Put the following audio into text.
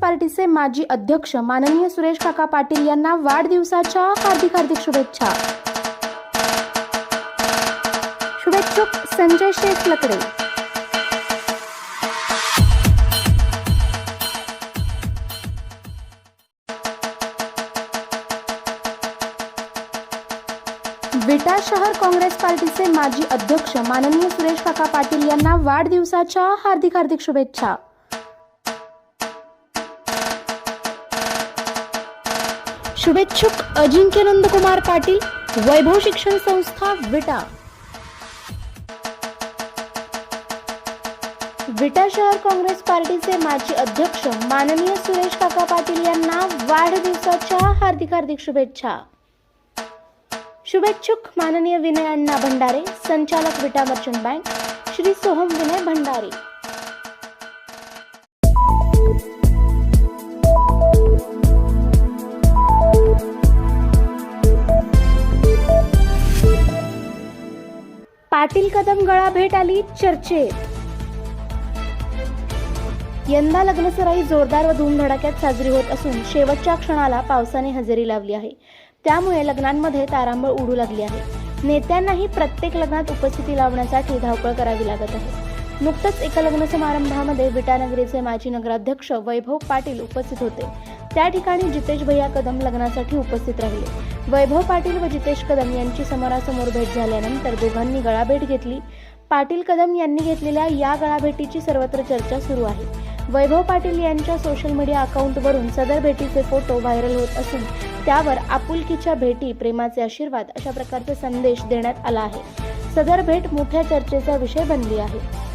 पार्टीचे माजी अध्यक्ष माननीय सुरेश काका पाटील यांना वाढदिवसाच्या हार्दिक हार्दिक शुभेच्छा. शुभेच्छुक संजय शेख लकडे विटा शहर काँग्रेस पार्टीचे माजी अध्यक्ष माननीय सुरेश काका पाटील यांना वाढदिवसाच्या हार्दिक हार्दिक शुभेच्छा. शुभेच्छुक अजिंक्य नंदकुमार पाटील, वैभव शिक्षण संस्था विटा। विटा शहर काँग्रेस पार्टीचे माजी अध्यक्ष माननीय सुरेश काका पाटील यांना वाढदिवसाच्या हार्दिक हार्दिक शुभेच्छा. शुभेच्छुक माननीय विनय अण्णा भंडारे, संचालक विटा मर्चंट बँक, श्री सोहम विनय भंडारे. पाटील कदम गळा भेट आली चर्चेत. यंदा लग्नसराई जोरदार व धूमधडाक्यात साजरी होत असून शेवटच्या क्षणाला पावसाने हजेरी लावली आहे. त्यामुळे लग्नांमध्ये तारांबळ उडू लागली आहे. नेत्यांनाही प्रत्येक लग्नात उपस्थिती लावण्यासाठी धावपळ करावी लागत आहे. नुकतंच एका लग्न समारंभामध्ये विटानगरीचे माजी नगराध्यक्ष वैभव पाटील उपस्थित होते. त्या ठिकाणी जितेश भैया कदम लग्नासाठी उपस्थित राहिले. वैभव पाटील व जितेश कदम यांची समोरासमोर भेट झाल्यानंतर दोघांनी गळाभेट घेतली. पाटील कदम यांनी घेतलेल्या या गळाभेटीची सर्वत्र चर्चा सुरू आहे. वैभव पाटील यांच्या सोशल मीडिया अकाउंटवरून सदर भेटीचे फोटो व्हायरल होत असून त्यावर आपुलकीच्या भेटी प्रेमाचे आशीर्वाद अशा प्रकारचा संदेश देण्यात आला आहे. सदर भेट मोठ्या चर्चेचा विषय बनली आहे.